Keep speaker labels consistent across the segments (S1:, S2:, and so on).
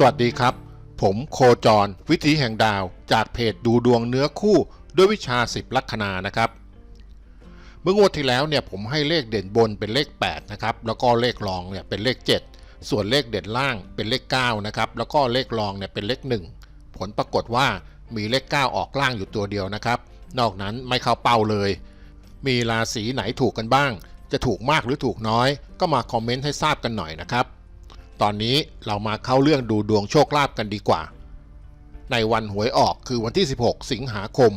S1: สวัสดีครับ ผมโคจร วิถีแห่งดาวจากเพจดูดวงเนื้อคู่ด้วยวิชา 10 ลัคนานะครับ เมื่องวดที่แล้วเนี่ยผมให้เลขเด่นบนเป็นเลข 8 นะครับ แล้วก็เลขรองเนี่ยเป็นเลข 7 ส่วนเลขเด่นล่างเป็นเลข 9 นะครับ แล้วก็เลขรองเนี่ยเป็นเลข 1 ผลปรากฏว่ามีเลข 9 ออกล่างอยู่ตัวเดียวนะครับ นอกนั้นไม่เข้าเป้าเลย มีราศีไหนถูกกันบ้าง จะถูกมากหรือถูกน้อย ก็มาคอมเมนต์ให้ทราบกันหน่อยนะครับ ตอนนี้เรามาเข้าเรื่องดูดวงโชคลาภกันดีกว่า ในวันหวยออกคือวันที่ 16 สิงหาคม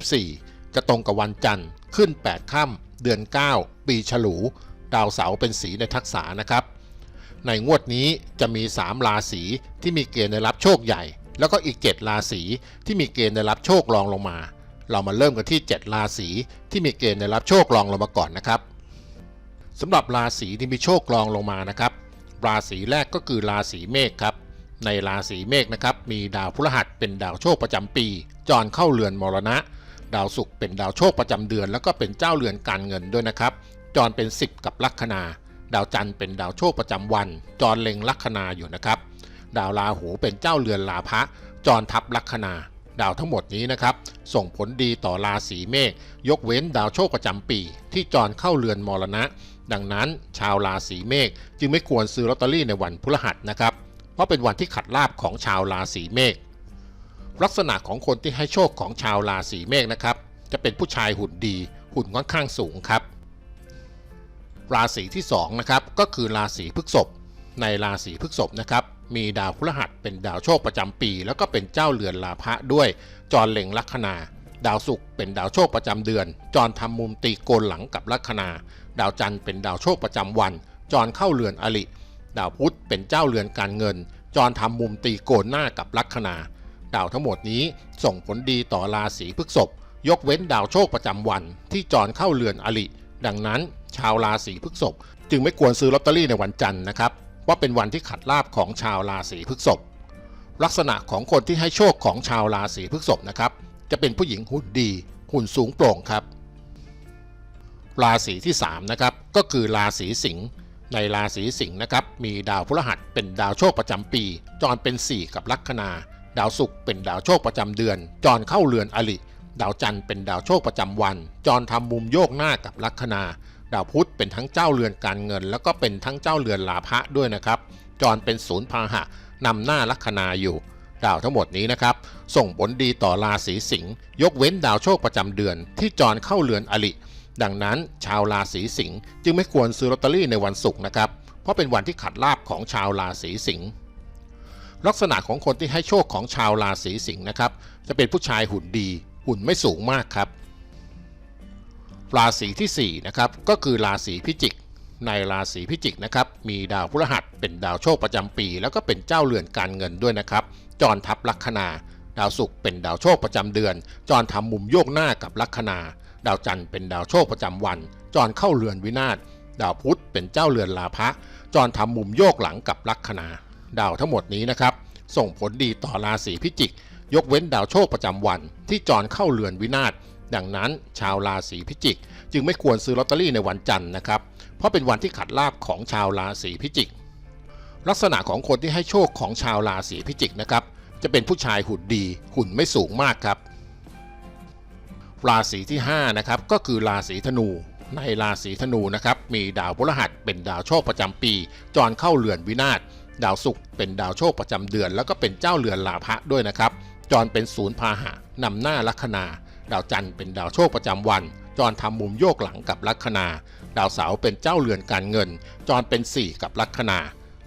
S1: 2564 จะตรงกับวันจันทร์ขึ้น 8 ค่ำเดือน 9 ปีฉลู ดาวเสาร์เป็นสีในทักษะนะครับ ในงวดนี้จะมี 3 ราศีที่มีเกณฑ์ได้รับโชคใหญ่ แล้วก็อีก 7 ราศีที่มีเกณฑ์ได้รับโชครองลงมา เรามาเริ่มกันที่ 7 ราศีที่มีเกณฑ์ได้รับโชครองลงมาก่อนนะครับสำหรับราศีที่มีโชครองลงมานะครับ ราศีแรกก็คือราศีเมษครับ ในราศีเมษนะครับมีดาวพฤหัสเป็นดาวโชคประจำปี จรเข้าเรือนมรณะ ดาวศุกร์เป็นดาวโชคประจำเดือน แล้วก็เป็นเจ้าเรือนการเงินด้วยนะครับ จรเป็น 10 กับลัคนา ดาวจันทร์เป็นดาวโชคประจำวัน จรเล็งลัคนาอยู่นะครับ ดาวราหูเป็นเจ้าเรือนลาภะจรทับลัคนาดาวทั้งหมดนี้นะครับ ส่งผลดีต่อราศีเมษยกเว้นดาวโชคประจำปี ที่จรเข้าเรือนมรณะ ดังนั้น ชาวราศีเมษจึงไม่ควรซื้อลอตเตอรี่ในวันพฤหัสนะครับ เพราะเป็นวันที่ขัดลาบของชาวราศีเมษลักษณะของคนที่ให้โชคของชาวราศีเมษนะครับ จะเป็นผู้ชายหุ่นดี หุ่นค่อนข้างสูงครับ ราศีที่2นะครับก็คือราศีพฤษภในราศีพฤษภนะครับมีดาวพฤหัสเป็นดาวโชคประจำปี แล้วก็เป็นเจ้าเรือนลาภะด้วย จรเล็งลัคนา ดาวศุกร์เป็นดาวโชคประจำเดือน จรทำมุมตีโกนหลังกับลัคนา ดาวจันทร์เป็นดาวโชคประจำวัน จรเข้าเรือนอลิดาวพุธเป็นเจ้าเรือนการเงิน จรทำมุมตีโกนหน้ากับลัคนา ดาวทั้งหมดนี้ส่งผลดีต่อราศีพฤษภยกเว้นดาวโชคประจำวัน ที่จรเข้าเรือนอลิดังนั้น ชาวราศีพฤษภจึงไม่ควรซื้อลอตเตอรี่ในวันจันทร์นะครับว่าเป็นวันที่ขัดลาบของชาวราศีพฤษภลักษณะของคนที่ให้โชคของชาวราศีพฤษภนะครับ จะเป็นผู้หญิงหุ่นดี หุ่นสูงโปร่งครับ ราศีที่3นะครับก็คือราศีสิงห์ในราศีสิงห์นะครับมีดาวพฤหัสเป็นดาวโชคประจำปี จรเป็น 4 กับลัคนา ดาวศุกร์เป็นดาวโชคประจำเดือน จรเข้าเรือนอลิดาวจันทร์เป็นดาวโชคประจำวัน จรทำมุมโยกหน้ากับลัคนา ดาวพุธเป็นทั้งเจ้าเรือนการเงิน แล้วก็เป็นทั้งเจ้าเรือนลาภะด้วยนะครับ จรเป็นศูนย์พาหะนำหน้าลัคนาอยู่ ดาวทั้งหมดนี้นะครับ ส่งผลดีต่อราศีสิงห์ยกเว้นดาวโชคประจำเดือน ที่จรเข้าเรือนอลิ ดังนั้นชาวราศีสิงห์จึงไม่ควรซื้อลอตเตอรี่ในวันศุกร์นะครับ เพราะเป็นวันที่ขัดลาบของชาวราศีสิงห์ลักษณะของคนที่ให้โชคของชาวราศีสิงห์นะครับ จะเป็นผู้ชายหุ่นดี หุ่นไม่สูงมากครับ ราศีที่4นะครับก็คือราศีพิจิก ในราศีพิจิกนะครับมีดาวพฤหัสเป็นดาวโชคประจำปี แล้วก็เป็นเจ้าเรือนการเงินด้วยนะครับจรทับลัคนา ดาวศุกร์เป็นดาวโชคประจำเดือน จรทำมุมโยกหน้ากับลัคนา ดาวจันทร์เป็นดาวโชคประจำวัน จรเข้าเรือนวินาศ ดาวพุธเป็นเจ้าเรือนลาภะจรทำมุมโยกหลังกับลัคนาดาวทั้งหมดนี้นะครับ ส่งผลดีต่อราศีพิจิก ยกเว้นดาวโชคประจำวัน ที่จรเข้าเรือนวินาศ ดังนั้นชาวราศีพิจิก จึงไม่ควรซื้อลอตเตอรี่ในวันจันทร์นะครับ เพราะเป็นวันที่ขัดลาบของชาวราศีพิจิก ลักษณะของคนที่ให้โชคของชาวราศีพิจิกนะครับจะเป็นผู้ชายหุ่นดีหุ่นไม่สูงมากครับ ราศีที่5นะครับก็คือราศีธนู ในราศีธนูนะครับมีดาวพฤหัสเป็นดาวโชคประจำปี จรเข้าเรือนวินาศดาวศุกร์เป็นดาวโชคประจำเดือน แล้วก็เป็นเจ้าเรือนลาภะด้วยนะครับ จรเป็นศูนย์พาหะนำหน้าลัคนา ดาวจันทร์เป็นดาวโชคประจำวัน จรทำมุมโยกหลังกับลัคนา ดาวเสาร์เป็นเจ้าเรือนการเงิน จรเป็น 4 กับลัคนา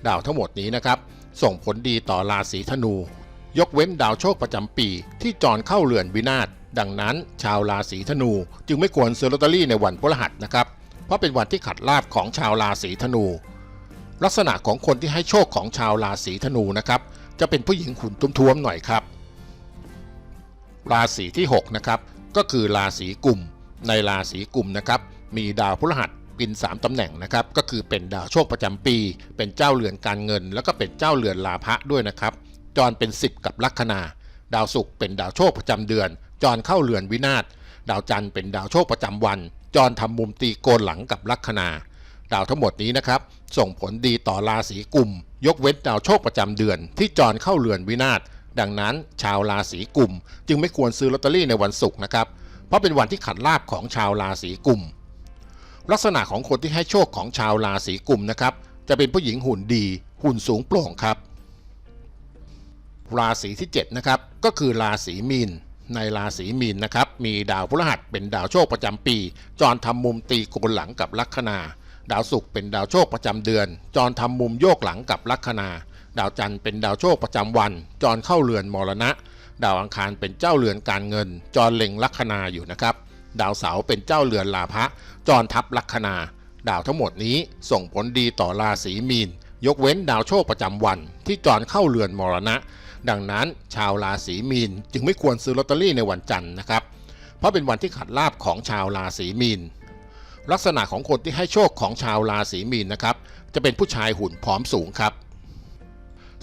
S1: ดาวทั้งหมดนี้นะครับ ส่งผลดีต่อราศีธนู ยกเว้นดาวโชคประจำปี ที่จรเข้าเรือนวินาศ ดังนั้นชาวราศีธนูจึงไม่ควรซื้อลอตเตอรี่ในวันพฤหัสนะครับ เพราะเป็นวันที่ขัดลาบของชาวราศีธนู ลักษณะของคนที่ให้โชคของชาวราศีธนูนะครับ จะเป็นผู้หญิงหุ่นตุ้มๆหน่อยครับ ราศีที่6นะครับก็คือราศีกุมในราศีกุมนะครับ มีดาวพฤหัสปิน3ตำแหน่งนะครับ ก็คือเป็นดาวโชคประจำปี เป็นเจ้าเรือนการเงิน แล้วก็เป็นเจ้าเรือนลาภะด้วยนะครับ จรเป็น 10 กับลัคนา ดาวศุกร์เป็นดาวโชคประจำเดือน จรเข้าเรือนวินาศดาวจันทร์เป็นดาวโชคประจำวัน จรทำมุมตีโกนหลังกับลัคนา ดาวทั้งหมดนี้นะครับ ส่งผลดีต่อราศีกุม ยกเว้นดาวโชคประจำเดือน ที่จรเข้าเรือนวินาศดังนั้นชาวราศีกุม จึงไม่ควรซื้อลอตเตอรี่ในวันศุกร์นะครับ เพราะเป็นวันที่ขัดลาบของชาวราศีกุม ลักษณะของคนที่ให้โชคของชาวราศีกุมนะครับ จะเป็นผู้หญิงหุ่นดี หุ่นสูงโปร่งครับ ราศีที่7นะครับก็คือราศีมีน ในราศีมีนนะครับ มีดาวพฤหัสเป็นดาวโชคประจำปี จรทำมุมตีโกนหลังกับลัคนา ดาวศุกร์เป็นดาวโชคประจำเดือน จรทำมุมโยกหลังกับลัคนา ดาวจันทร์เป็นดาวโชคประจำวัน จรเข้าเรือนมรณะ ดาวอังคารเป็นเจ้าเรือนการเงิน จรเล็งลัคนาอยู่นะครับ ดาวเสาร์เป็นเจ้าเรือนลาภะจรทับลัคนา ดาวทั้งหมดนี้ส่งผลดีต่อราศีมีน ยกเว้นดาวโชคประจำวัน ที่จรเข้าเรือนมรณะ ดังนั้นชาวราศีมีนจึงไม่ควรซื้อลอตเตอรี่ในวันจันทร์นะครับ เพราะเป็นวันที่ขัดลาบของชาวราศีมีน ลักษณะของคนที่ให้โชคของชาวราศีมีนนะครับ จะเป็นผู้ชายหุ่นผอมสูงครับ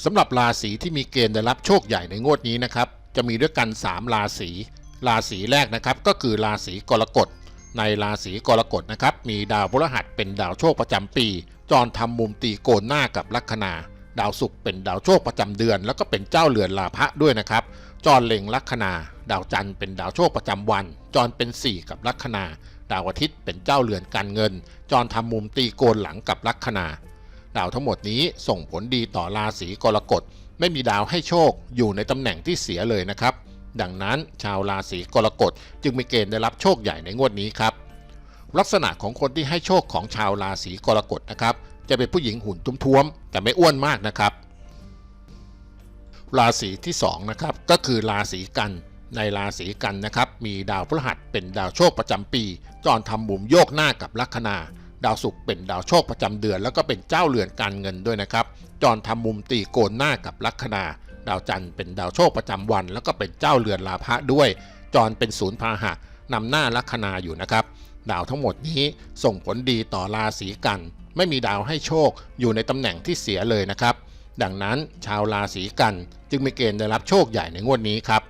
S1: สำหรับราศีที่มีเกณฑ์ได้รับโชคใหญ่ในงวดนี้นะครับ จะมีด้วยกัน 3 ราศี ราศีแรกนะครับ ก็คือราศีกรกฎ ในราศีกรกฎนะครับ มีดาวพฤหัสเป็นดาวโชคประจำปี จรทำมุมตีโกนหน้ากับลัคนา ดาวศุกร์เป็นดาวโชคประจำเดือน แล้วก็เป็นเจ้าเรือนลาภะด้วยนะครับ จรเล็งลัคนา ดาวจันทร์เป็นดาวโชคประจำวัน จรเป็น 4 กับลัคนา ดาวอาทิตย์เป็นเจ้าเรือนการเงิน จรทำมุมตีโกนหลังกับลัคนา ดาวทั้งหมดนี้ส่งผลดีต่อราศีกรกฎ ไม่มีดาวให้โชคอยู่ในตำแหน่งที่เสียเลยนะครับ ดังนั้นชาวราศีกรกฎจึงมีเกณฑ์ได้รับโชคใหญ่ในงวดนี้ครับ ลักษณะของคนที่ให้โชคของชาวราศีกรกฎนะครับ จะเป็นผู้หญิงหุ่นท้วมๆแต่ไม่อ้วนมากนะครับ ราศีที่2นะครับก็คือราศีกันในราศีกันนะครับ มีดาวพฤหัสเป็นดาวโชคประจำปี จรทำมุมโยกหน้ากับลัคนา ดาวศุกร์เป็นดาวโชคประจำเดือน แล้วก็เป็นเจ้าเรือนการเงินด้วยนะครับ จรทำมุมตีโกนหน้ากับลัคนา ดาวจันทร์เป็นดาวโชคประจำวัน แล้วก็เป็นเจ้าเรือนลาภะด้วย จรเป็นศูนย์พาหะนำหน้าลัคนาอยู่นะครับ ดาวทั้งหมดนี้ส่งผลดีต่อราศีกัน ไม่มีดาวให้โชคอยู่ในตำแหน่งที่เสียเลยนะครับ ดังนั้นชาวราศีกันจึงมีเกณฑ์ได้รับโชคใหญ่ในงวดนี้ครับ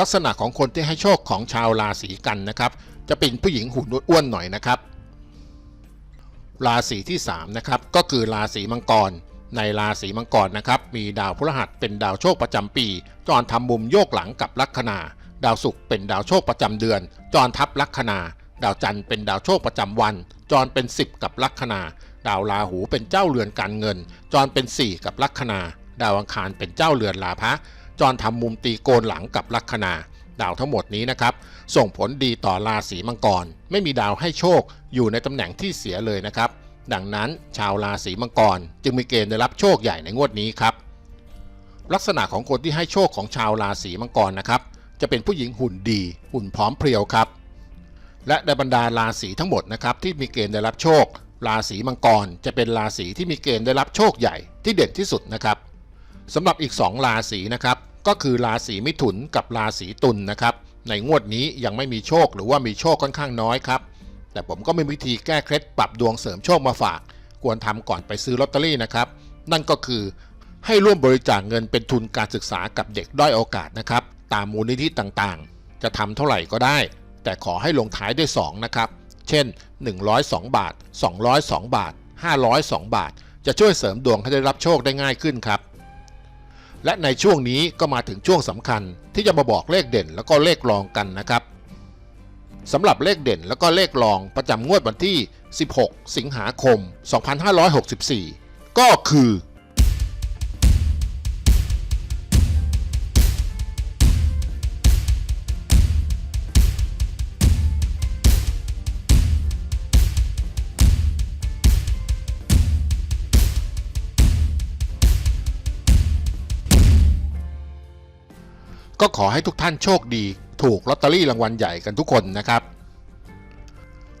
S1: ลักษณะของคนที่ให้โชคของชาวราศีกันนะครับ จะเป็นผู้หญิงหุ่นอ้วนหน่อยนะครับ ราศีที่3นะครับก็คือราศีมังกร ในราศีมังกรนะครับมีดาวพฤหัสเป็นดาวโชคประจำปีจรทำมุมโยกหลังกับลัคนาดาวศุกร์เป็นดาวโชคประจำเดือน จรทับลัคนา ดาวจันทร์เป็นดาวโชคประจำวัน จรเป็น 10 กับลัคนา ดาวราหูเป็นเจ้าเรือนการเงิน จรเป็น 4 กับลัคนา ดาวอังคารเป็นเจ้าเรือนลาภะจรทำมุมตีโกนหลังกับลัคนา ดาวทั้งหมดนี้นะครับ ส่งผลดีต่อราศีมังกร ไม่มีดาวให้โชคอยู่ในตำแหน่งที่เสียเลยนะครับ ดังนั้นชาวราศีมังกร จึงมีเกณฑ์ได้รับโชคใหญ่ในงวดนี้ครับ ลักษณะของคนที่ให้โชคของชาวราศีมังกรนะครับ จะเป็นผู้หญิงหุ่นดี หุ่นพร้อมเพรียวครับ และในบรรดาราศีทั้งหมดนะครับที่มีเกณฑ์ได้รับโชค ราศีมังกรจะเป็นราศีที่มีเกณฑ์ได้รับโชคใหญ่ที่เด่นที่สุดนะครับสำหรับอีก 2 ราศีนะครับก็คือราศีมิถุนกับราศีตุลนะครับในงวดนี้ยังไม่มีโชคหรือว่ามีโชคค่อนข้างน้อยครับแต่ผมก็มีวิธีแก้เคล็ดปรับดวงเสริมโชคมาฝาก ควรทำก่อนไปซื้อลอตเตอรี่นะครับ นั่นก็คือให้ร่วมบริจาคเงินเป็นทุนการศึกษากับเด็กด้อยโอกาสนะครับ ตามมูลนิธิต่างๆ จะทำเท่าไหร่ก็ได้ แต่ขอให้ลงท้ายด้วย 2 นะครับ เช่น 102 บาท 202 บาท 502 บาท จะช่วยเสริมดวงให้ได้รับโชคได้ง่ายขึ้นครับ และในช่วงนี้ก็มาถึงช่วงสำคัญที่จะมาบอกเลขเด่นแล้วก็เลขรองกันนะครับสำหรับเลขเด่นแล้วก็เลขรองประจำงวดวันที่ 16 สิงหาคม 2564 ก็คือ ก็ขอให้ทุกท่านโชคดี ถูกลอตเตอรี่รางวัลใหญ่กันทุกคนนะครับ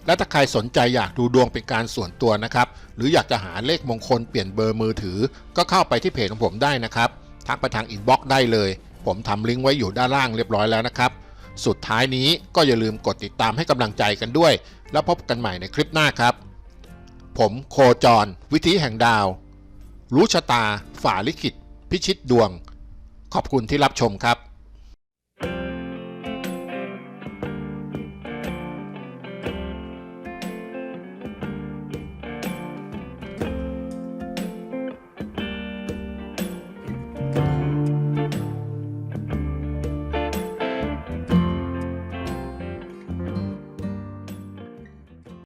S1: และถ้าใครสนใจอยากดูดวงเป็นการส่วนตัวนะครับ หรืออยากจะหาเลขมงคลเปลี่ยนเบอร์มือถือ ก็เข้าไปที่เพจของผมได้นะครับ ทักไปทางอินบ็อกซ์ได้เลย ผมทำลิงก์ไว้อยู่ด้านล่างเรียบร้อยแล้วนะครับ สุดท้ายนี้ก็อย่าลืมกดติดตามให้กำลังใจกันด้วย แล้วพบกันใหม่ในคลิปหน้าครับ ผมโคจร วิธีแห่งดาว รู้ชะตา ฝ่าลิขิต พิชิตดวง ขอบคุณที่รับชมครับ